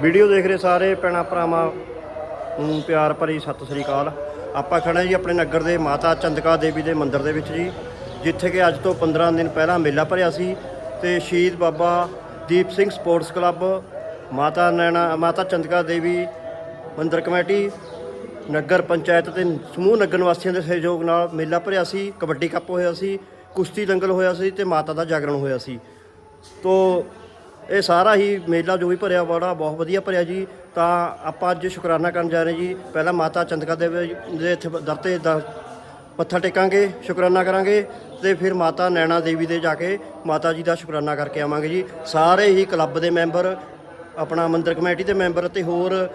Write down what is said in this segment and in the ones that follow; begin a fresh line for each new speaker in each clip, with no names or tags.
Video ਦੇਖ ਰਹੇ ਸਾਰੇ ਭੈਣਾਂ ਭਰਾਵਾਂ ਨੂੰ ਪਿਆਰ ਭਰੀ ਸਤਿ ਸ੍ਰੀ ਅਕਾਲ। ਆਪਾਂ ਖੜੇ ਜੀ ਆਪਣੇ ਨਗਰ ਦੇ ਮਾਤਾ ਚੰਦਕਾ ਦੇਵੀ ਦੇ ਮੰਦਿਰ ਦੇ ਵਿੱਚ ਜੀ, ਜਿੱਥੇ ਕਿ ਅੱਜ ਤੋਂ 15 ਦਿਨ ਪਹਿਲਾਂ ਮੇਲਾ ਭਰਿਆ ਸੀ ਤੇ ਸ਼ਹੀਦ ਬਾਬਾ ਦੀਪ ਸਿੰਘ ਸਪੋਰਟਸ ਕਲੱਬ, ਮਾਤਾ ਨੈਣਾ, ਮਾਤਾ ਚੰਦਕਾ ਦੇਵੀ ਮੰਦਿਰ ਕਮੇਟੀ, ਨਗਰ ਪੰਚਾਇਤ ਤੇ ਸਮੂਹ ਨਗਰ ਨਿਵਾਸੀਆਂ ਦੇ ਸਹਿਯੋਗ ਨਾਲ ਮੇਲਾ ਭਰਿਆ ਸੀ, ਕਬੱਡੀ ਕੱਪ ਹੋਇਆ ਸੀ, ਕੁਸ਼ਤੀ ਦੰਗਲ ਹੋਇਆ ਸੀ ਤੇ ਮਾਤਾ ਦਾ ਜਾਗਰਣ ਹੋਇਆ ਸੀ। ਤੋ ਇਹ ਸਾਰਾ ਹੀ ਮੇਲਾ ਜੋ ਵੀ ਭਰਿਆ ਬੜਾ ਬਹੁਤ ਵਧੀਆ ਭਰਿਆ ਜੀ। ਤਾਂ ਆਪਾਂ ਅੱਜ ਸ਼ੁਕਰਾਨਾ ਕਰਨ ਜਾ ਰਹੇ ਜੀ। ਪਹਿਲਾਂ ਮਾਤਾ ਚੰਦਕਾ ਦੇਵ ਦੇ ਇੱਥੇ ਦਰ ਤੇ ਦ- ਮੱਥਾ ਟੇਕਾਂਗੇ, ਸ਼ੁਕਰਾਨਾ ਕਰਾਂਗੇ ਤੇ ਫਿਰ ਮਾਤਾ ਨੈਣਾ ਦੇਵੀ ਦੇ ਜਾ ਕੇ ਮਾਤਾ ਜੀ ਦਾ ਸ਼ੁਕਰਾਨਾ ਕਰਕੇ ਆਵਾਂਗੇ ਜੀ। ਸਾਰੇ ਹੀ ਕਲੱਬ ਦੇ ਮੈਂਬਰ, ਆਪਣਾ ਮੰਦਰ ਕਮੇਟੀ ਦੇ ਮੈਂਬਰ ਤੇ ਹੋਰ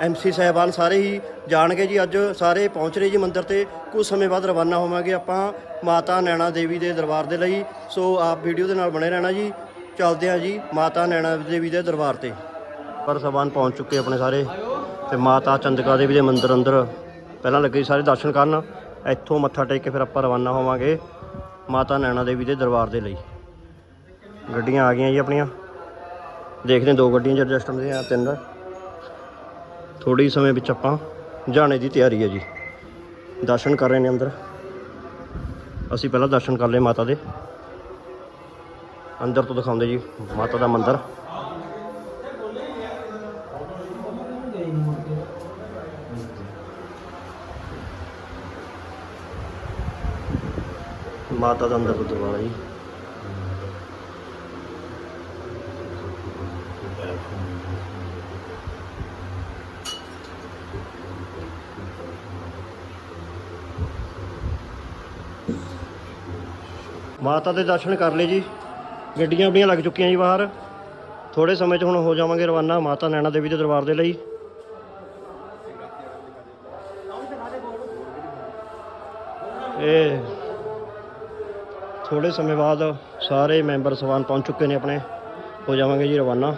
ਐਮਸੀ ਸਾਹਿਬਾਨ ਸਾਰੇ ਹੀ ਜਾਣਗੇ ਜੀ। ਅੱਜ ਸਾਰੇ ਪਹੁੰਚ ਰਹੇ ਜੀ ਮੰਦਿਰ ਤੇ। ਕੁਝ ਸਮੇਂ ਬਾਅਦ ਰਵਾਨਾ ਹੋਵਾਂਗੇ ਆਪਾਂ ਮਾਤਾ ਨੈਣਾ ਦੇਵੀ ਦੇ ਦਰਬਾਰ ਦੇ ਲਈ। ਸੋ ਆਪ ਵੀਡੀਓ ਦੇ ਨਾਲ ਬਣੇ ਰਹਿਣਾ ਜੀ। ਚੱਲਦੇ ਹਾਂ ਜੀ, ਮਾਤਾ ਨੈਣਾ ਦੇਵੀ ਦੇ ਦਰਬਾਰ ਤੇ। ਪਰ ਸਬਾਨ ਪਹੁੰਚ ਚੁੱਕੇ ਆਪਣੇ ਸਾਰੇ ਤੇ ਮਾਤਾ ਚੰਦਕਾ ਦੇਵੀ ਦੇ ਮੰਦਿਰ ਅੰਦਰ। ਪਹਿਲਾਂ ਲੱਗੇ ਸਾਰੇ ਦਰਸ਼ਨ ਕਰਨ, ਇੱਥੋਂ ਮੱਥਾ ਟੇਕ ਕੇ ਫਿਰ ਆਪਾਂ ਰਵਾਨਾ ਹੋਵਾਂਗੇ ਮਾਤਾ ਨੈਣਾ ਦੇਵੀ ਦੇ ਦਰਬਾਰ ਦੇ ਲਈ। ਗੱਡੀਆਂ ਆ ਗਈਆਂ ਜੀ ਆਪਣੀਆਂ। ਦੇਖਦੇ ਦੋ ਗੱਡੀਆਂ ਚ ਰਜਿਸਟਰ ਆ, ਤਿੰਨ। ਥੋੜੀ ਸਮੇਂ ਵਿੱਚ ਆਪਾਂ ਜਾਣੇ ਦੀ ਤਿਆਰੀ ਹੈ ਜੀ। ਦਰਸ਼ਨ ਕਰ ਰਹੇ ਨੇ ਅੰਦਰ। ਅਸੀਂ ਪਹਿਲਾਂ ਦਰਸ਼ਨ ਕਰ ਲਏ ਮਾਤਾ ਦੇ। ਅੰਦਰ ਤੋਂ ਦਿਖਾਉਂਦੇ ਜੀ, ਮਾਤਾ ਦਾ ਮੰਦਿਰ। ਮਾਤਾ ਦਾ ਅੰਦਰ ਤੋਂ ਦਰਵਾਜ਼ਾ ਜੀ। ਮਾਤਾ ਦੇ ਦਰਸ਼ਨ ਕਰ ਲਏ ਜੀ। ਗੱਡੀਆਂ ਆਪਣੀਆਂ ਲੱਗ ਚੁੱਕੀਆਂ ਜੀ ਬਾਹਰ। ਥੋੜੇ ਸਮੇਂ 'ਚ ਹੁਣ ਹੋ ਜਾਵਾਂਗੇ ਰਵਾਨਾ ਮਾਤਾ ਨੈਣਾ ਦੇਵੀ ਦੇ ਦਰਬਾਰ ਦੇ ਲਈ। ਇਹ ਥੋੜੇ ਸਮੇਂ ਬਾਅਦ ਸਾਰੇ ਮੈਂਬਰ ਸਵਾਨ ਪਹੁੰਚ ਚੁੱਕੇ ਨੇ ਆਪਣੇ। ਹੋ ਜਾਵਾਂਗੇ ਜੀ ਰਵਾਨਾ।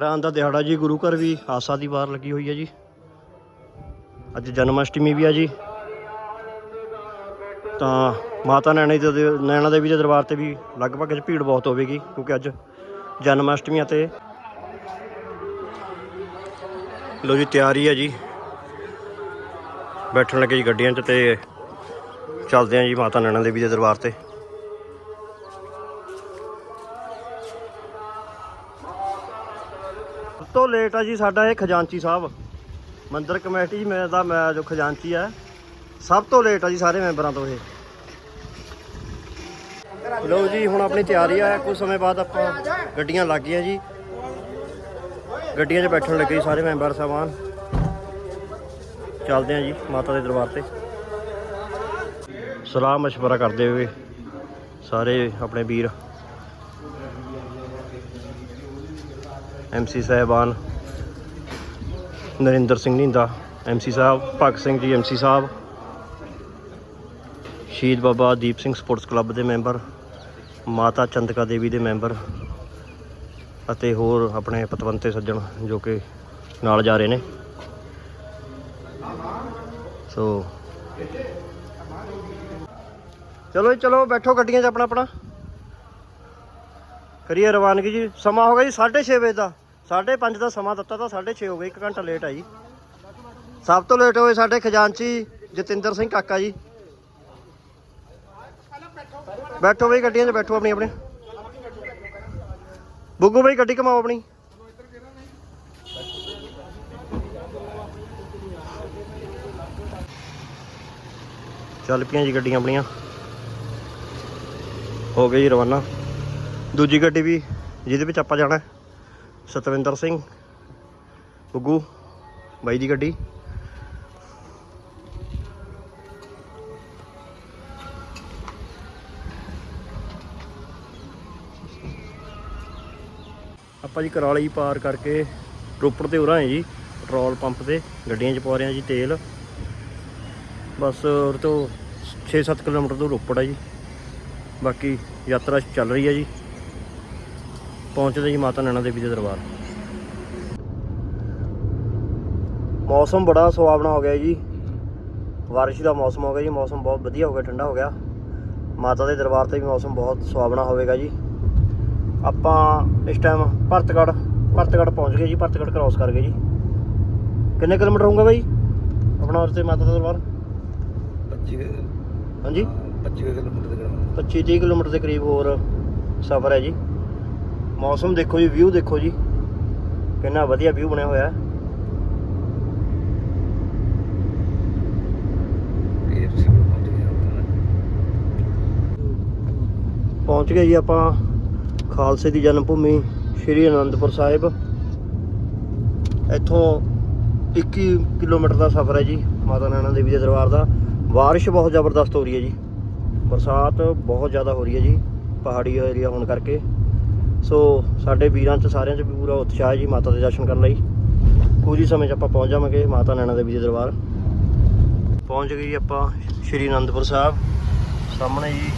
ਰਾਂ ਦਾ ਦਿਹਾੜਾ ਜੀ, ਗੁਰੂ ਘਰ ਵੀ ਆਸਾ ਦੀ ਵਾਰ ਲੱਗੀ ਹੋਈ ਹੈ ਜੀ। ਅੱਜ ਜਨਮ ਅਸ਼ਟਮੀ ਵੀ ਆ ਜੀ। ਤਾਂ ਮਾਤਾ ਨੈਣਾ ਦੇ ਨੈਣਾ ਦੇਵੀ ਦੇ ਦਰਬਾਰ ਤੇ ਵੀ ਲਗਭਗ ਅੱਜ ਭੀੜ ਬਹੁਤ ਹੋਵੇਗੀ, ਕਿਉਂਕਿ ਅੱਜ ਜਨਮ ਅਸ਼ਟਮੀ ਅਤੇ ਲੋ ਜੀ, ਤਿਆਰੀ ਹੈ ਜੀ। ਬੈਠਣ ਲੱਗੇ ਜੀ ਗੱਡੀਆਂ 'ਚ ਤੇ ਚੱਲਦੇ ਹਾਂ ਜੀ ਮਾਤਾ ਨੈਣਾ ਦੇਵੀ ਦੇ ਦਰਬਾਰ ਤੇ। ਸਭ ਤੋਂ ਲੇਟ ਆ ਜੀ ਸਾਡਾ ਇਹ ਖਜ਼ਾਨਚੀ ਸਾਹਿਬ। ਮੰਦਰ ਕਮੇਟੀ ਮੈਂ ਦਾ ਮੈਂ ਜੋ ਖਜ਼ਾਨਚੀ ਹੈ ਸਭ ਤੋਂ ਲੇਟ ਆ ਜੀ ਸਾਰੇ ਮੈਂਬਰਾਂ ਤੋਂ ਇਹ। ਲੋ ਜੀ, ਹੁਣ ਆਪਣੀ ਤਿਆਰੀ ਆ ਕੁਝ ਸਮੇਂ ਬਾਅਦ ਆਪਾਂ ਗੱਡੀਆਂ ਲੱਗ ਗਈਆਂ ਜੀ। ਗੱਡੀਆਂ 'ਚ ਬੈਠਣ ਲੱਗੇ ਜੀ ਸਾਰੇ ਮੈਂਬਰ ਸਾਹਿਬਾਨ ਚੱਲਦੇ ਆ ਜੀ, ਮਾਤਾ ਦੇ ਦਰਬਾਰ ਤੇ। ਸਲਾਹ ਮਸ਼ਵਰਾ ਕਰਦੇ ਹੋਏ ਸਾਰੇ ਆਪਣੇ ਵੀਰ। ਐਮਸੀ ਸਾਹਿਬਾਨ ਨਰਿੰਦਰ ਸਿੰਘ ਨੀਂਦਾ ਐਮਸੀ ਸਾਹਿਬ, ਭਗਤ ਸਿੰਘ ਜੀ ਐਮਸੀ ਸਾਹਿਬ, ਸ਼ਹੀਦ ਬਾਬਾ ਦੀਪ ਸਿੰਘ ਸਪੋਰਟਸ ਕਲੱਬ ਦੇ ਮੈਂਬਰ, ਮਾਤਾ ਚੰਦਕਾ ਦੇਵੀ ਦੇ ਮੈਂਬਰ ਅਤੇ ਹੋਰ ਆਪਣੇ ਪਤਵੰਤੇ ਸੱਜਣ ਜੋ ਕਿ ਨਾਲ ਜਾ ਰਹੇ ਨੇ। ਸੋ ਚਲੋ ਜੀ, ਚਲੋ, ਬੈਠੋ ਗੱਡੀਆਂ 'ਚ ਆਪਣਾ ਆਪਣਾ ਕਰੀਏ ਰਵਾਨਗੀ ਜੀ, ਸਮਾਂ ਹੋ ਗਿਆ ਜੀ 6:30 ਵਜੇ ਦਾ। 5:30 ਦਾ ਸਮਾਂ ਦਿੱਤਾ ਤਾਂ 6:30 ਹੋ ਗਏ 1 ਘੰਟਾ ਲੇਟ ਆ ਜੀ। ਸਭ ਤੋਂ ਲੇਟ ਹੋਏ ਸਾਡੇ ਖਜ਼ਾਨਚੀ ਜਤਿੰਦਰ ਸਿੰਘ ਕਾਕਾ ਜੀ। ਬੈਠੋ ਬਈ ਗੱਡੀਆਂ 'ਚ, ਬੈਠੋ ਆਪਣੀ ਆਪਣੇ ਬੁੱਗੂ ਬਈ ਗੱਡੀ ਕਮਾਓ ਆਪਣੀ। ਚੱਲ ਪਈਆਂ ਜੀ ਗੱਡੀਆਂ ਆਪਣੀਆਂ। ਹੋ ਗਏ ਜੀ ਰਵਾਨਾ। ਦੂਜੀ ਗੱਡੀ ਵੀ, ਜਿਹਦੇ ਵਿੱਚ ਆਪਾਂ ਜਾਣਾ। ਸਤਵਿੰਦਰ ਸਿੰਘ, ਗੁੱਗੂ, ਬਾਈ ਦੀ ਗੱਡੀ। ਆਪਾਂ ਜੀ ਕਰਾਲੀ ਪਾਰ ਕਰਕੇ ਰੋਪੜ ਤੇ ਉਰਾਂ ਹੈ ਜੀ, ਪੈਟਰੋਲ ਪੰਪ ਤੇ, ਗੱਡੀਆਂ 'ਚ ਪਾ ਰਹੇ ਹਾਂ ਜੀ ਤੇਲ। ਬਸ ਉਰ ਤੋਂ 6-7 ਕਿਲੋਮੀਟਰ ਤੋਂ ਰੋਪੜ ਹੈ ਜੀ। ਬਾਕੀ ਯਾਤਰਾ ਚੱਲ ਰਹੀ ਹੈ ਜੀ। ਪਹੁੰਚਦੇ ਜੀ ਮਾਤਾ ਨੈਣਾ ਦੇਵੀ ਦੇ ਦਰਬਾਰ। ਮੌਸਮ ਬੜਾ ਸੁਹਾਵਣਾ ਹੋ ਗਿਆ ਜੀ। ਬਾਰਿਸ਼ ਦਾ ਮੌਸਮ ਹੋ ਗਿਆ ਜੀ ਮੌਸਮ ਬਹੁਤ ਵਧੀਆ ਹੋ ਗਿਆ ਠੰਡਾ ਹੋ ਗਿਆ। ਮਾਤਾ ਦੇ ਦਰਬਾਰ ਤੇ ਵੀ ਮੌਸਮ ਬਹੁਤ ਸੁਹਾਵਣਾ ਹੋਵੇਗਾ ਜੀ। ਆਪਾਂ ਇਸ ਟਾਈਮ ਭਰਤਗੜ ਭਰਤਗੜ ਪਹੁੰਚ ਗਏ ਜੀ ਭਰਤਗੜ ਕ੍ਰਾਸ ਕਰ ਗਏ ਜੀ। ਕਿੰਨੇ ਕਿਲੋਮੀਟਰ ਹੋਊਗਾ ਬਾਈ? ਆਪਣਾ ਉਰਤੇ ਮਾਤਾ ਦਾ ਦਰਬਾਰ?
25
ਹਾਂਜੀ?
25 ਕਿਲੋਮੀਟਰ ਦੇ ਕਰੀਬ।
25 30 ਕਿਲੋਮੀਟਰ ਦੇ ਕਰੀਬ ਹੋਰ ਸਫ਼ਰ ਹੈ ਜੀ। ਮੌਸਮ ਦੇਖੋ ਜੀ ਵਿਊ ਦੇਖੋ ਜੀ। ਕਿੰਨਾ ਵਧੀਆ ਵਿਊ ਬਣਿਆ ਹੋਇਆ। ਹੈ
ਪਹੁੰਚ ਗਏ
ਪਹੁੰਚ ਗਏ ਜੀ ਆਪਾਂ ਖਾਲਸੇ ਦੀ ਜਨਮ ਭੂਮੀ ਸ਼੍ਰੀ ਅਨੰਦਪੁਰ ਸਾਹਿਬ। ਇੱਥੋਂ 21 ਕਿਲੋਮੀਟਰ ਦਾ ਸਫ਼ਰ ਹੈ ਜੀ, ਮਾਤਾ ਨੈਣਾ ਦੇਵੀ ਦੇ ਦਰਬਾਰ ਦਾ। ਬਾਰਿਸ਼ ਬਹੁਤ ਜ਼ਬਰਦਸਤ ਹੋ ਰਹੀ ਹੈ ਜੀ। ਬਰਸਾਤ ਬਹੁਤ ਜ਼ਿਆਦਾ ਹੋ ਰਹੀ ਹੈ ਜੀ, ਪਹਾੜੀ ਏਰੀਆ ਹੋਣ ਕਰਕੇ। ਸੋ ਸਾਡੇ ਵੀਰਾਂ 'ਚ ਸਾਰਿਆਂ 'ਚ ਵੀ ਪੂਰਾ ਉਤਸ਼ਾਹ ਜੀ ਮਾਤਾ ਦੇ ਦਰਸ਼ਨ ਕਰਨ ਲਈ। ਕੁਝ ਹੀ ਸਮੇਂ 'ਚ ਆਪਾਂ ਪਹੁੰਚ ਜਾਵਾਂਗੇ ਮਾਤਾ ਨੈਣਾ ਦੇਵੀ ਦੇ ਦਰਬਾਰ। ਪਹੁੰਚ ਗਏ ਜੀ ਆਪਾਂ ਸ਼੍ਰੀ ਅਨੰਦਪੁਰ ਸਾਹਿਬ। ਸਾਹਮਣੇ ਜੀ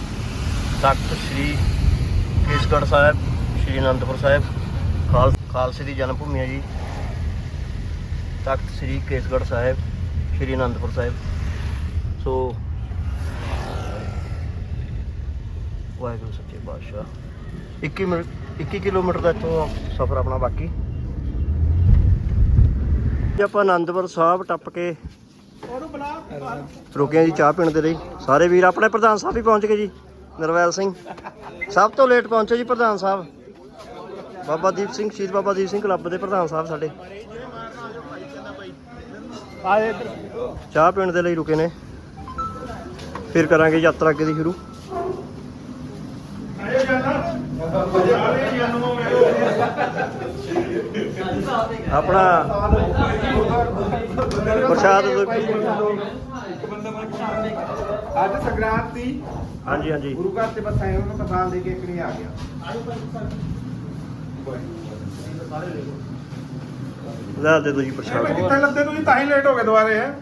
ਤਖਤ ਸ਼੍ਰੀ ਕੇਸਗੜ੍ਹ ਸਾਹਿਬ, ਸ਼੍ਰੀ ਅਨੰਦਪੁਰ ਸਾਹਿਬ। ਖਾਲ ਖਾਲਸੇ ਦੀ ਜਨਮ ਭੂਮੀ ਹੈ ਜੀ। ਤਖਤ ਸ਼੍ਰੀ ਕੇਸਗੜ੍ਹ ਸਾਹਿਬ, ਸ਼੍ਰੀ ਅਨੰਦਪੁਰ ਸਾਹਿਬ। ਸੋ ਵਾਹਿਗੁਰੂ ਸੱਚੇ ਪਾਤਸ਼ਾਹ। 21 ਮਿੰਟ 21 ਕਿਲੋਮੀਟਰ ਦਾ ਇੱਥੋਂ ਸਫ਼ਰ ਆਪਣਾ ਬਾਕੀ। ਜੇ ਆਪਾਂ ਆਨੰਦਪੁਰ ਸਾਹਿਬ ਟੱਪ ਕੇ ਰੁਕਿਆ ਜੀ, ਚਾਹ ਪੀਣ ਦੇ ਲਈ। ਸਾਰੇ ਵੀਰ ਆਪਣੇ ਪ੍ਰਧਾਨ ਸਾਹਿਬ ਵੀ ਪਹੁੰਚ ਗਏ ਜੀ, ਨਰਵੈਲ ਸਿੰਘ। ਸਭ ਤੋਂ ਲੇਟ ਪਹੁੰਚੇ ਜੀ ਪ੍ਰਧਾਨ ਸਾਹਿਬ। ਬਾਬਾ ਦੀਪ ਸਿੰਘ, ਸ਼ਹੀਦ ਬਾਬਾ ਦੀਪ ਸਿੰਘ ਕਲੱਬ ਦੇ ਪ੍ਰਧਾਨ ਸਾਹਿਬ ਸਾਡੇ। ਚਾਹ ਪੀਣ ਦੇ ਲਈ ਰੁਕੇ ਨੇ। ਫਿਰ ਕਰਾਂਗੇ ਯਾਤਰਾ ਅੱਗੇ ਦੀ ਸ਼ੁਰੂ। ਆਪਣਾ ਪ੍ਰਸ਼ਾਦ ਦੋ-
ਅੱਜ ਸੰਗਰਾਂਦ ਦੀ
ਹਾਂਜੀ ਹਾਂਜੀ।
ਗੁਰੂ ਘਰ ਤੇ ਬਸ ਆਏ ਉਹਨਾਂ ਪ੍ਰਸਾਦ ਦੇ ਕੇ ਇੱਕ ਨਹੀਂ ਆ ਗਿਆ।
ਲੈ ਦੇ ਦੋ ਜੀ ਪ੍ਰਸ਼ਾਦ
ਕਿੱਥੇ ਲੱਦੇ ਤੁਸੀਂ? ਤਾਂ ਹੀ ਲੇਟ ਹੋ ਗਏ ਦੁਬਾਰੇ ਹੈ?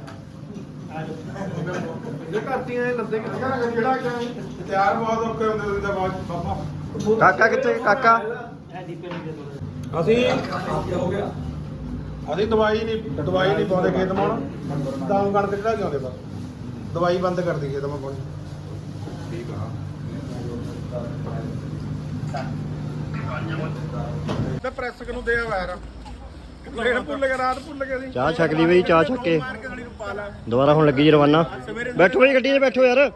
ਜੇ ਕਰਤੀ ਐ ਲੱਦੇ ਕਿੱਥੇ ਜਿਹੜਾ ਕਿ ਤਿਆਰ ਬਹੁਤ ਔਖੇ ਹੁੰਦੇ ਤੁਸੀਂ ਤਾਂ ਬਾਬਾ
ਕਾਕਾ ਕਿੱਥੇ? ਕਾਕਾ?
ਅਸੀਂ ਅਸੀਂ ਦਵਾਈ ਨਹੀਂ ਦਵਾਈ ਨਹੀਂ ਪਾਉਂਦੇ ਖੇਤ ਮਾਂ ਤਾਂ ਕਣਕ ਜਿਹੜਾ ਜਾਂਦੇ ਬਸ। ਦਵਾਈ ਬੰਦ ਕਰ ਦਈਏ ਤਾਂ ਮੈਂ ਪਾਉਣੀ ਠੀਕ ਆ ਤੇ ਪ੍ਰੈਸ ਕਿਨੂੰ ਦੇ ਵਾਇਰ? ਲੇਟ ਭੁੱਲ ਗਿਆ ਰਾਤ ਭੁੱਲ ਗਿਆ ਸੀ
ਚਾਹ ਛਕ ਲਈ ਬਈ ਚਾਹ ਛਕ ਕੇ। ਦੁਬਾਰਾ ਹੁਣ ਲੱਗੀ ਜੀ ਰਵਾਨਾ ਬੈਠੋ ਬਈ ਗੱਡੀ 'ਚ ਬੈਠੋ ਯਾਰ।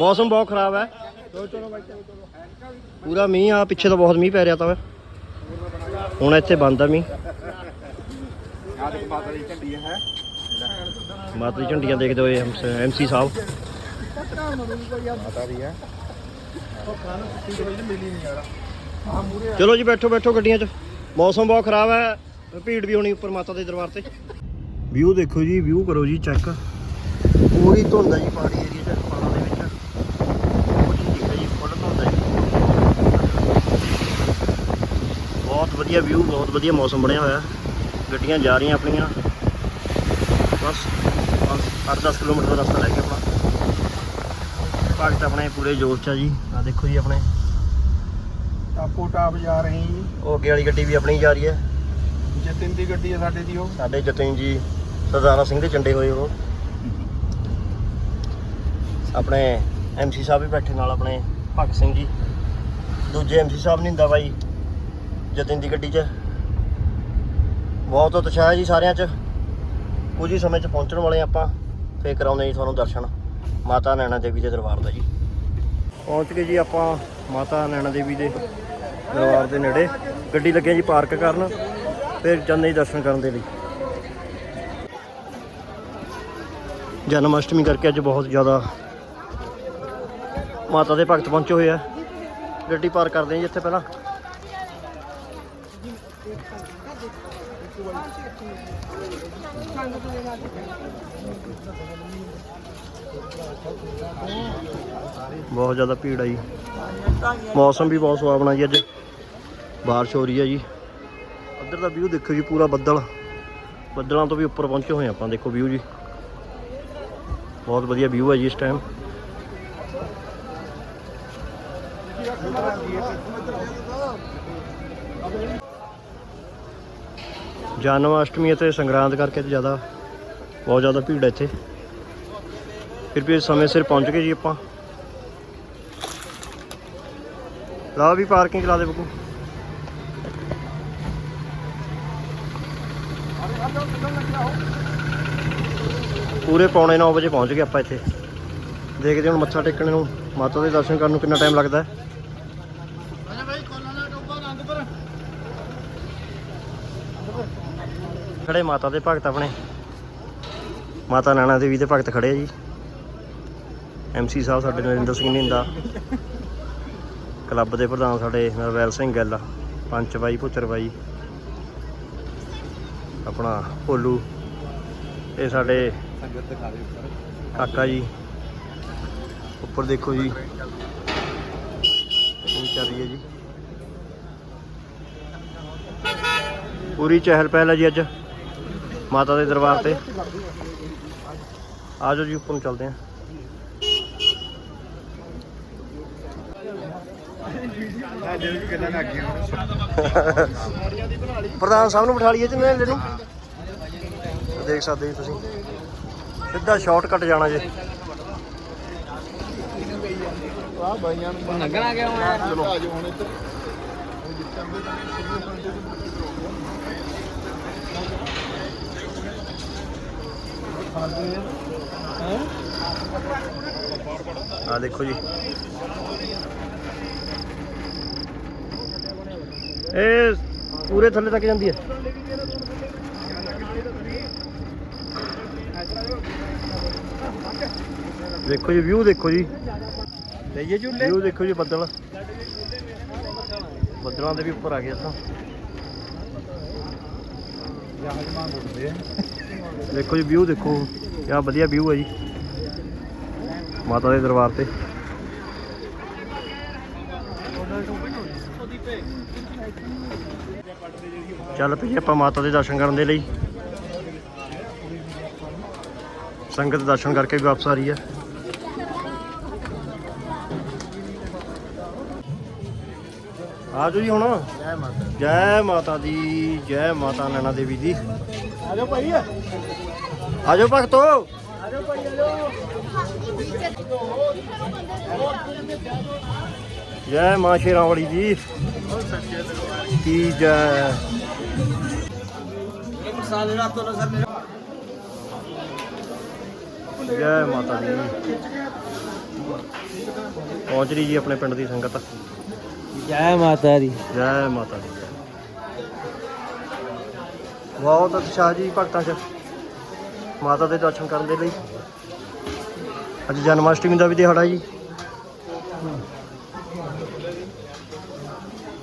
ਮੌਸਮ ਬਹੁਤ ਖਰਾਬ ਹੈ। ਪੂਰਾ ਮੀਂਹ ਆ ਪਿੱਛੇ ਤਾਂ ਬਹੁਤ ਮੀਂਹ ਪੈ ਰਿਹਾ ਤਾਂ ਵਾ। ਹੁਣ ਇੱਥੇ ਬੰਦ ਆ ਮੀਂਹ।
ਆ ਦੇਖ ਮਾਤਾ ਦੀ ਝੰਡੀ ਹੈ
ਮਾਤਾ ਦੀ ਝੰਡੀਆਂ ਦੇਖਦੇ ਹੋਏ ਐਮਸੀ ਸਾਹਿਬ।
ਮਾਤਾ ਦੀ ਹੈ।
ਚਲੋ ਜੀ ਬੈਠੋ ਬੈਠੋ ਗੱਡੀਆਂ 'ਚ। ਮੌਸਮ ਬਹੁਤ ਖਰਾਬ ਹੈ। ਭੀੜ ਵੀ ਹੋਣੀ ਉੱਪਰ ਮਾਤਾ ਦੇ ਦਰਬਾਰ ਤੇ। ਵਿਊ ਦੇਖੋ ਜੀ ਵਿਊ ਕਰੋ ਜੀ ਚੈੱਕ ਪੂਰੀ ਧੁੰਦ ਹੈ ਜੀ ਪਹਾੜੀ ਏਰੀਆ 'ਚ ਪਹਾੜਾਂ ਦੇ ਵਿੱਚ ਕੁਝ ਨਹੀਂ ਦਿਖ ਰਿਹਾ ਜੀ ਫੁੱਲ ਧੁੰਦ ਹੈ ਬਹੁਤ ਵਧੀਆ ਵਿਊ ਬਹੁਤ ਵਧੀਆ ਮੌਸਮ ਬਣਿਆ ਹੋਇਆ। ਗੱਡੀਆਂ ਜਾ ਰਹੀਆਂ ਆਪਣੀਆਂ। ਬਸ 8-10 ਕਿਲੋਮੀਟਰ ਦਾ ਰਸਤਾ ਰਹਿ ਗਿਆ ਆਪਣਾ ਭਗਤ ਆਪਣੇ ਪੂਰੇ ਜੋਸ਼ 'ਚ ਆ ਜੀ। ਆ ਦੇਖੋ ਜੀ ਆਪਣੇ।
ਟਾਪੋ ਟਾਪ ਜਾ ਰਹੇ ਜੀ।
ਉਹ ਅੱਗੇ ਵਾਲੀ ਗੱਡੀ ਵੀ ਆਪਣੀ ਜਾ ਰਹੀ ਹੈ।
ਜਤਿਨ ਦੀ ਗੱਡੀ ਹੈ ਸਾਡੇ ਦੀ ਉਹ।
ਸਾਡੇ ਜਤਿਨ ਜੀ ਸਰਦਾਰਾ ਸਿੰਘ ਦੇ ਚੰਡੇ ਹੋਏ ਉਹ। ਆਪਣੇ ਐਮਸੀ ਸਾਹਿਬ ਵੀ ਬੈਠੇ ਨਾਲ ਆਪਣੇ ਭਗਤ ਸਿੰਘ ਜੀ। ਦੂਜੇ ਐਮਸੀ ਸਾਹਿਬ ਨਿੰਦਾ ਬਾਈ। ਜਤਿਨ ਦੀ ਗੱਡੀ 'ਚ। ਬਹੁਤ ਉਤਸ਼ਾਹ ਜੀ ਸਾਰਿਆਂ 'ਚ। ਕੁਝ ਹੀ ਸਮੇਂ 'ਚ ਪਹੁੰਚਣ ਵਾਲੇ ਆਪਾਂ, ਫੇਰ ਕਰਾਉਂਦੇ ਜੀ ਤੁਹਾਨੂੰ ਦਰਸ਼ਨ। ਮਾਤਾ ਨੈਣਾ ਦੇਵੀ ਦੇ ਦਰਬਾਰ ਦਾ ਜੀ। ਪਹੁੰਚ ਗਏ ਜੀ ਆਪਾਂ ਮਾਤਾ ਨੈਣਾ ਦੇਵੀ ਦੇ ਦਰਬਾਰ ਦੇ ਨੇੜੇ। ਗੱਡੀ ਲੱਗੇ ਜੀ ਪਾਰਕ ਕਰਨ, ਫਿਰ ਜਾਂਦੇ ਜੀ ਦਰਸ਼ਨ ਕਰਨ ਦੇ ਲਈ। ਜਨਮ ਅਸ਼ਟਮੀ ਕਰਕੇ ਅੱਜ ਬਹੁਤ ਜ਼ਿਆਦਾ ਮਾਤਾ ਦੇ ਭਗਤ ਪਹੁੰਚੇ ਹੋਏ ਆ। ਗੱਡੀ ਪਾਰ ਕਰਦੇ ਹਾਂ ਜੀ ਇੱਥੇ ਪਹਿਲਾਂ। ਬਹੁਤ ਜ਼ਿਆਦਾ ਭੀੜ ਆ ਜੀ। ਮੌਸਮ ਵੀ ਬਹੁਤ ਸੁਹਾਵਣਾ ਜੀ ਅੱਜ। ਬਾਰਿਸ਼ ਹੋ ਰਹੀ ਹੈ ਜੀ। ਉੱਧਰ ਦਾ ਵਿਊ ਦੇਖੋ ਜੀ, ਪੂਰਾ ਬੱਦਲ। ਬੱਦਲਾਂ ਤੋਂ ਵੀ ਉੱਪਰ ਪਹੁੰਚੇ ਹੋਏ ਆਪਾਂ, ਦੇਖੋ ਵਿਊ ਜੀ। ਬਹੁਤ ਵਧੀਆ ਵਿਊ ਹੈ ਜੀ ਇਸ ਟਾਈਮ ਜਨਮ ਅਸ਼ਟਮੀ ਅਤੇ ਸੰਗਰਾਂਦ ਕਰਕੇ ਤੇ ਜ਼ਿਆਦਾ ਬਹੁਤ ਜ਼ਿਆਦਾ ਭੀੜ ਹੈ ਇੱਥੇ। ਫਿਰ ਵੀ ਸਮੇਂ ਸਿਰ ਪਹੁੰਚ ਗਏ ਜੀ ਆਪਾਂ। ਲਾ ਵੀ ਪਾਰਕਿੰਗ ਲਾ ਦੇ ਬੱਬੂ। ਪੂਰੇ ਪੌਣੇ 9 ਵਜੇ ਪਹੁੰਚ ਗਏ ਆਪਾਂ ਇੱਥੇ। ਦੇਖਦੇ ਹੁਣ ਮੱਥਾ ਟੇਕਣ ਨੂੰ। ਮਾਤਾ ਦੇ ਦਰਸ਼ਨ ਕਰਨ ਨੂੰ ਕਿੰਨਾ ਟਾਈਮ ਲੱਗਦਾ ਹੈ। ਖੜੇ, ਮਾਤਾ ਦੇ ਭਗਤ ਆਪਣੇ। ਮਾਤਾ ਨੈਣਾ ਦੇਵੀ ਦੇ ਭਗਤ ਖੜੇ ਆ ਜੀ। ਐਮਸੀ ਸਾਹਿਬ ਸਾਡੇ ਨਰਿੰਦਰ ਸਿੰਘ ਨਿੰਦਾ। ਕਲੱਬ ਦੇ ਪ੍ਰਧਾਨ ਸਾਡੇ ਨਰਵੈਲ ਸਿੰਘ ਗੱਲ, ਪੰਚ ਬਾਈ, ਪੁੱਤਰ ਬਾਈ, ਆਪਣਾ ਭੋਲੂ ਇਹ ਸਾਡੇ ਕਾਕਾ ਜੀ। ਉੱਪਰ ਦੇਖੋ ਜੀ। ਚੱਲ ਰਹੀ ਹੈ ਜੀ। ਪੂਰੀ ਚਹਿਲ ਪਹਿਲ ਹੈ ਜੀ ਅੱਜ। ਮਾਤਾ ਦੇ ਦਰਬਾਰ ਤੇ। ਆਜੋ ਜੀ ਉੱਪਰ ਨੂੰ ਚੱਲਦੇ
ਗਈਆਂ
ਪ੍ਰਧਾਨ ਸਾਹਿਬ ਨੂੰ ਬਿਠਾ ਲਈਏ ਤੇ ਮੈਂ ਨੂੰ ਦੇਖ ਸਕਦੇ ਜੀ ਤੁਸੀਂ। ਸਿੱਧਾ ਸ਼ਾਰਟਕਟ ਜਾਣਾ ਜੇ।
ਆ ਬਾਈਆਂ ਨੂੰ ਲੱਗਣਾ ਗਿਆ ਹੁਣ। ਚਲੋ। ਆ ਜਾਓ ਹੁਣ ਇੱਧਰ
ਆ ਦੇਖੋ ਜੀ। ਇਹ ਪੂਰੇ ਥੱਲੇ ਤੱਕ ਜਾਂਦੀ ਹੈ। ਦੇਖੋ ਜੀ ਵਿਊ ਦੇਖੋ ਜੀ।
ਲਈਏ ਝੂਲੇ।
ਵਿਊ ਦੇਖੋ ਜੀ ਬੱਦਲ। ਬੱਦਲਾਂ ਦੇ ਵੀ ਉੱਪਰ ਆ ਗਏ ਆਪਾਂ।
ਜਹਾਜ਼ ਉੱਡਦੇ
ਦੇਖੋ ਜੀ ਵਿਊ ਦੇਖੋ। ਕਿਆ ਵਧੀਆ ਵਿਊ ਹੈ ਜੀ। ਮਾਤਾ ਦੇ ਦਰਬਾਰ ਤੇ। ਚੱਲ ਪਈ ਆਪਾਂ ਮਾਤਾ ਦੇ ਦਰਸ਼ਨ ਕਰਨ ਦੇ ਲਈ। ਸੰਗਤ ਦਰਸ਼ਨ ਕਰਕੇ ਵੀ ਵਾਪਸ ਆ ਰਹੀ ਹੈ। ਆਜੋ ਜੀ ਹੁਣ।
ਜੈ ਮਾਤਾ
ਜੈ ਮਾਤਾ ਦੀ ਜੈ ਮਾਤਾ ਨੈਣਾ ਦੇਵੀ ਦੀ।
ਆ ਜਾਓ ਭਾਈ।
ਆਜੋ ਭਗਤੋ।
ਆਜੋ ਭਾਈ ਆਜੋ।
ਜੈ ਮਾਂ ਸ਼ੇਰਾਂ ਵਾਲੀ ਜੀ ਕੀ ਜੈ। ਜੈ ਮਾਤਾ ਦੀ। ਪਹੁੰਚ ਰਹੀ ਜੀ ਆਪਣੇ ਪਿੰਡ ਦੀ ਸੰਗਤ।
ਜੈ ਮਾਤਾ ਦੀ।
ਜੈ ਮਾਤਾ ਦੀ। ਜੈ ਬਹੁਤ ਉਤਸ਼ਾਹ ਜੀ ਭਗਤਾਂ 'ਚ ਮਾਤਾ ਦੇ ਦਰਸ਼ਨ ਕਰਨ ਦੇ ਲਈ। ਅੱਜ ਜਨਮ ਅਸ਼ਟਮੀ ਦਾ ਵੀ ਦਿਹਾੜਾ ਜੀ।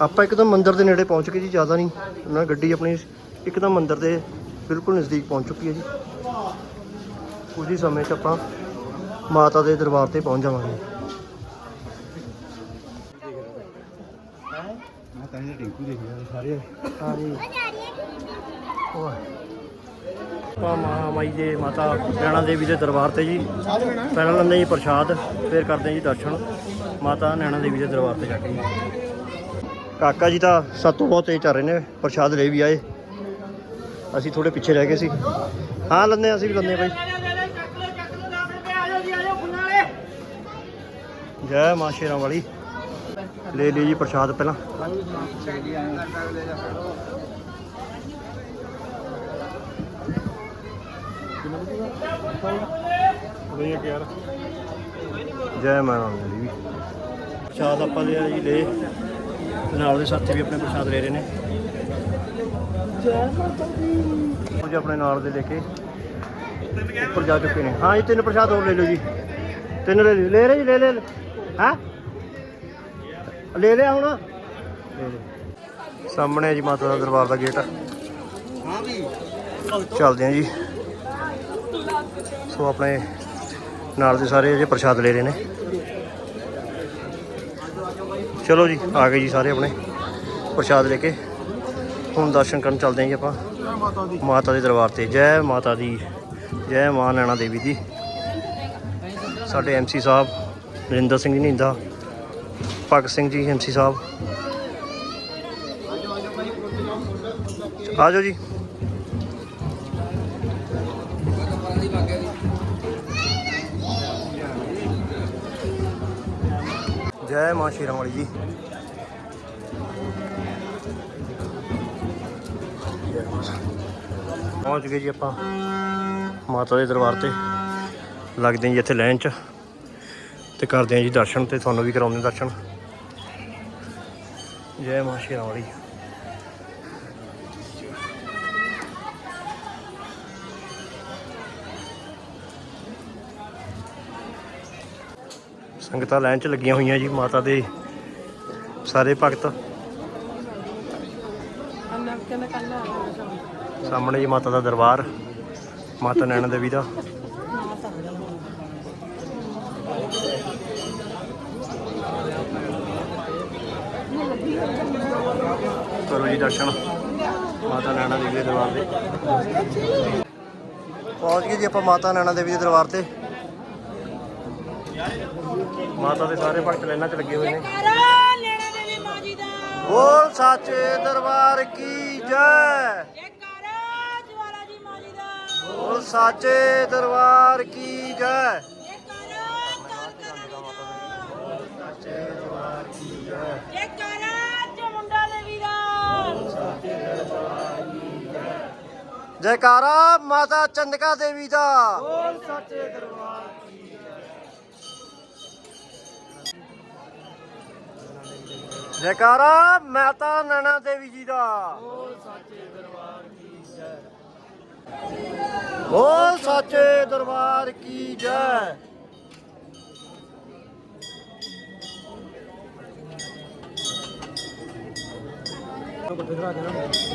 ਆਪਾਂ ਇੱਕਦਮ ਮੰਦਿਰ ਦੇ ਨੇੜੇ ਪਹੁੰਚ ਗਏ ਜੀ, ਜ਼ਿਆਦਾ ਨਹੀਂ। ਉਹਨਾਂ ਗੱਡੀ ਆਪਣੀ ਇੱਕਦਮ ਮੰਦਿਰ ਦੇ ਬਿਲਕੁਲ ਨਜ਼ਦੀਕ ਪਹੁੰਚ ਚੁੱਕੀ ਹੈ ਜੀ। ਕੁਝ ਹੀ ਸਮੇਂ 'ਚ ਆਪਾਂ ਮਾਤਾ ਦੇ ਦਰਬਾਰ ਤੇ ਪਹੁੰਚ ਜਾਵਾਂਗੇ।
ਮੈਂ ਤਾਂ ਇਹ ਟਿੰਕੂ ਦੇਖ ਰਿਹਾ ਸਾਰੇ।
ਹਾਂਜੀ ਆਪਾਂ ਮਹਾ ਮਾਈ ਦੇ ਮਾਤਾ ਨੈਣਾ ਦੇਵੀ ਦੇ ਦਰਬਾਰ ਤੇ ਜੀ। ਪਹਿਲਾਂ ਲੈਂਦੇ ਜੀ ਪ੍ਰਸ਼ਾਦ ਫਿਰ ਕਰਦੇ ਜੀ ਦਰਸ਼ਨ। ਮਾਤਾ ਨੈਣਾ ਦੇਵੀ ਦੇ ਦਰਬਾਰ ਤੇ ਜਾ ਕੇ ਜੀ। ਕਾਕਾ ਜੀ ਤਾਂ ਸਤੋਂ ਬਹੁਤ ਤੇਜ਼ ਚੱਲ ਰਹੇ ਨੇ ਪ੍ਰਸ਼ਾਦ ਲੈ ਵੀ ਆਏ। ਅਸੀਂ ਥੋੜੇ ਪਿੱਛੇ ਰਹਿ ਗਏ ਸੀ। ਹਾਂ ਲੈਂਦੇ ਹਾਂ, ਅਸੀਂ ਵੀ ਲੈਂਦੇ ਹਾਂ ਬਾਈ। ਜੈ ਮਾਂ ਸ਼ੇਰਾਂ ਵਾਲੀ। ਲੈ ਲਈ ਜੀ ਪ੍ਰਸ਼ਾਦ ਪਹਿਲਾਂ। ਜੈ ਮਾਂ ਦੀ ਵੀ। ਪ੍ਰਸ਼ਾਦ ਆਪਾਂ ਲਿਆ ਜੀ ਲੈ। ਨਾਲ ਦੇ ਸਾਥੀ ਵੀ ਆਪਣੇ ਪ੍ਰਸ਼ਾਦ ਲੈ ਰਹੇ ਨੇ। ਜੈ ਮਾਤਾ ਦੀ ਉਹ ਜੀ ਆਪਣੇ ਨਾਲ ਦੇ ਲੈ ਕੇ। ਉੱਪਰ ਜਾ ਚੁੱਕੇ ਨੇ ਹਾਂ ਜੀ ਤਿੰਨ ਪ੍ਰਸ਼ਾਦ ਹੋਰ ਲੈ ਲਓ ਜੀ। ਤਿੰਨ ਲੈ ਲਿਓ। ਲੈ ਰਹੇ ਜੀ ਲੈ ਲੈ। ਹਾਂ? ਲੈ ਲਿਆ ਹੁਣ। ਸਾਹਮਣੇ ਜੀ ਮਾਤਾ ਦਾ ਦਰਬਾਰ ਦਾ ਗੇਟ।
ਹਾਂ ਵੀ
ਚੱਲਦੇ ਆ ਜੀ। ਸੋ ਆਪਣੇ ਨਾਲ ਦੇ ਸਾਰੇ ਅਜੇ ਪ੍ਰਸ਼ਾਦ ਲੈ ਰਹੇ ਨੇ। ਚਲੋ ਜੀ, ਆ ਗਏ ਜੀ ਸਾਰੇ ਆਪਣੇ ਪ੍ਰਸ਼ਾਦ ਲੈ ਕੇ। ਹੁਣ ਦਰਸ਼ਨ ਕਰਨ ਚੱਲਦੇ ਹਾਂ ਜੀ ਆਪਾਂ।
ਮਾਤਾ
ਮਾਤਾ ਦੇ ਦਰਬਾਰ ਤੇ। ਜੈ ਮਾਤਾ ਦੀ, ਜੈ ਮਾਂ ਨੈਣਾ ਦੇਵੀ ਦੀ। ਸਾਡੇ ਐਮਸੀ ਸਾਹਿਬ ਨਰਿੰਦਰ ਸਿੰਘ ਜੀ ਨਿੰਦਾ ਭਗਤ ਸਿੰਘ ਜੀ, ਹਿੰਸੀ ਸਾਹਿਬ। ਆ ਜਾਓ ਜੀ। ਜੈ ਮਾਂ ਸ਼ੇਰਾਂ ਵਾਲੀ ਜੀ। ਪਹੁੰਚ ਗਏ ਜੀ ਆਪਾਂ ਮਾਤਾ ਦੇ ਦਰਬਾਰ ਤੇ। ਲੱਗਦੇ ਜੀ ਇੱਥੇ ਲਾਈਨ 'ਚ। ਤੇ ਕਰਦੇ ਆ ਜੀ ਦਰਸ਼ਨ ਤੇ ਤੁਹਾਨੂੰ ਵੀ ਕਰਾਉਂਦੇ ਦਰਸ਼ਨ। ਜੈ ਮਾਂ ਸ਼ੇਰਾਂ ਵਾਲੀ ਸੰਗਤਾਂ ਲਾਈਨ 'ਚ ਲੱਗੀਆਂ ਹੋਈਆਂ ਜੀ ਮਾਤਾ ਦੇ ਸਾਰੇ ਭਗਤ। ਸਾਹਮਣੇ ਜੀ ਮਾਤਾ ਦਾ ਦਰਬਾਰ ਮਾਤਾ ਨੈਣਾ ਦੇਵੀ ਦਾ। ਕਰੋ ਜੀ ਦਰਸ਼ਨ। ਮਾਤਾ ਨੈਣਾ ਦੇਵੀ ਦੇ ਦਰਬਾਰ ਦੇ ਪਹੁੰਚ ਗਏ ਜੀ ਆਪਾਂ ਮਾਤਾ ਨੈਣਾ ਦੇਵੀ ਦੇ ਦਰਬਾਰ ਤੇ। ਮਾਤਾ ਦੇ ਸਾਰੇ ਭਗਤ ਲਾਈਨਾਂ 'ਚ ਲੱਗੇ ਹੋਏ ਨੇ।
ਲੈਣਾ
ਬੋਲ ਸਾਚੇ ਦਰਬਾਰ ਕੀ ਜੈ? ਬੋਲ ਸਾਚੇ ਦਰਬਾਰ ਕੀ ਜੈ? ਜੈਕਾਰਾ ਮਾਤਾ ਚੰਦਕਾ ਦੇਵੀ ਦਾ। ਜੈਕਾਰਾ ਮਾਤਾ ਨੈਣਾ ਦੇਵੀ ਜੀ ਦਾ। ਬੋਲ ਸਾਚੇ ਦਰਬਾਰ ਕੀ ਜੈ।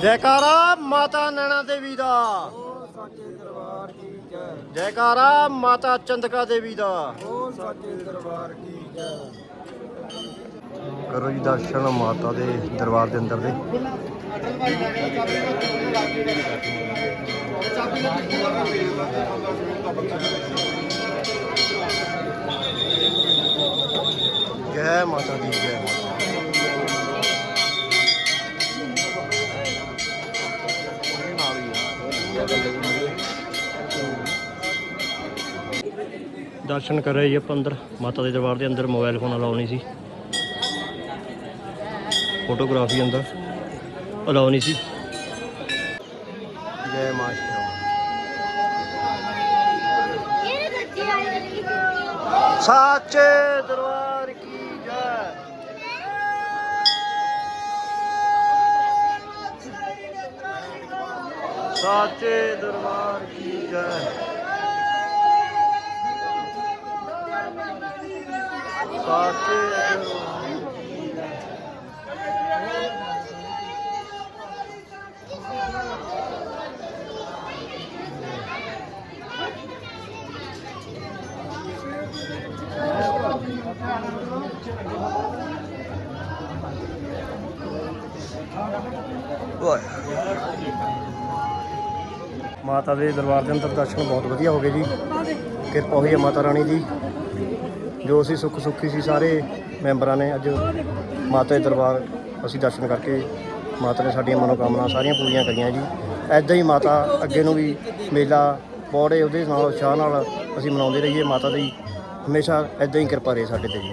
ਜੈਕਾਰਾ ਮਾਤਾ ਨੈਣਾ ਦੇਵੀ ਦਾ। ਜੈਕਾਰਾ ਮਾਤਾ ਚੰਦਕਾ ਦੇਵੀ ਦਾ। ਕਰੋ ਜੀ ਦਰਸ਼ਨ ਮਾਤਾ ਦੇ ਦਰਬਾਰ ਦੇ ਅੰਦਰ ਦੇ। ਜੈ ਮਾਤਾ ਦੀ ਜੈ। ਦਰਸ਼ਨ ਕਰ ਰਹੇ ਜੀ ਆਪਾਂ ਅੰਦਰ। ਮਾਤਾ ਦੇ ਦਰਬਾਰ ਦੇ ਅੰਦਰ ਮੋਬਾਈਲ ਫੋਨ ਅਲਾਉ ਨਹੀਂ ਸੀ। ਫੋਟੋਗ੍ਰਾਫੀ ਅੰਦਰ ਅਲਾਉ ਨਹੀਂ ਸੀ। ਜੈ ਮਾਂ ਸਾਚੇ ਦਰਬਾਰ ਕੀ ਜੈ ਸਾਚੇ ਦਰਬਾਰ ਮਾਤਾ ਦੇ ਦਰਬਾਰ ਦੇ ਅੰਦਰ ਦਰਸ਼ਨ ਬਹੁਤ ਵਧੀਆ ਹੋ ਗਏ ਜੀ। ਕਿਰਪਾ ਹੋਈ ਹੈ ਮਾਤਾ ਰਾਣੀ ਦੀ, ਜੋ ਅਸੀਂ ਸੁੱਖ ਸੁੱਖੀ ਸੀ ਸਾਰੇ ਮੈਂਬਰਾਂ ਨੇ ਅੱਜ ਮਾਤਾ ਦੇ ਦਰਬਾਰ ਅਸੀਂ ਦਰਸ਼ਨ ਕਰਕੇ ਮਾਤਾ ਨੇ ਸਾਡੀਆਂ ਮਨੋਕਾਮਨਾ ਸਾਰੀਆਂ ਪੂਰੀਆਂ ਕਰੀਆਂ ਜੀ। ਐਦਾਂ ਹੀ ਮਾਤਾ ਅੱਗੇ ਨੂੰ ਵੀ ਮੇਲਾ ਬੋੜੇ ਉਹਦੇ ਨਾਲ, ਉਤਸ਼ਾਹ ਨਾਲ ਅਸੀਂ ਮਨਾਉਂਦੇ ਰਹੀਏ। ਮਾਤਾ ਦੀ ਹਮੇਸ਼ਾ ਐਦਾਂ ਹੀ ਕਿਰਪਾ ਰਹੇ ਸਾਡੇ ਤੇ ਜੀ।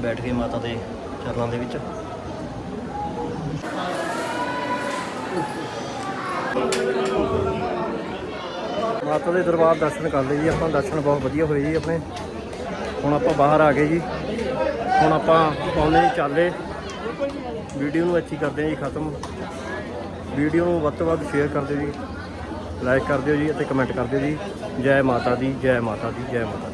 ਬੈਠ ਗਏ ਮਾਤਾ ਦੇ ਚਰਨਾਂ ਦੇ ਵਿੱਚ। ਮਾਤਾ ਦੇ ਦਰਬਾਰ ਦਰਸ਼ਨ ਕਰ ਲਏ ਜੀ, ਆਪਾਂ ਦਰਸ਼ਨ ਬਹੁਤ ਵਧੀਆ ਹੋਏ ਜੀ ਆਪਣੇ। ਹੁਣ ਆਪਾਂ ਬਾਹਰ ਆ ਗਏ ਜੀ। ਹੁਣ ਆਪਾਂ ਪਾਉਂਦੇ ਜੀ ਚਾਲੇ ਵੀਡੀਓ ਨੂੰ ਅੱਛੀ ਕਰਦੇ ਹਾਂ ਜੀ, ਖਤਮ। ਵੀਡੀਓ ਨੂੰ ਵੱਧ ਤੋਂ ਵੱਧ ਸ਼ੇਅਰ ਕਰ ਦਿਓ ਜੀ। ਲਾਈਕ ਕਰ ਦਿਓ ਜੀ ਅਤੇ ਕਮੈਂਟ ਕਰ ਦਿਓ ਜੀ। ਜੈ ਮਾਤਾ ਦੀ, ਜੈ ਮਾਤਾ ਦੀ, ਜੈ ਮਾਤਾ ਦੀ।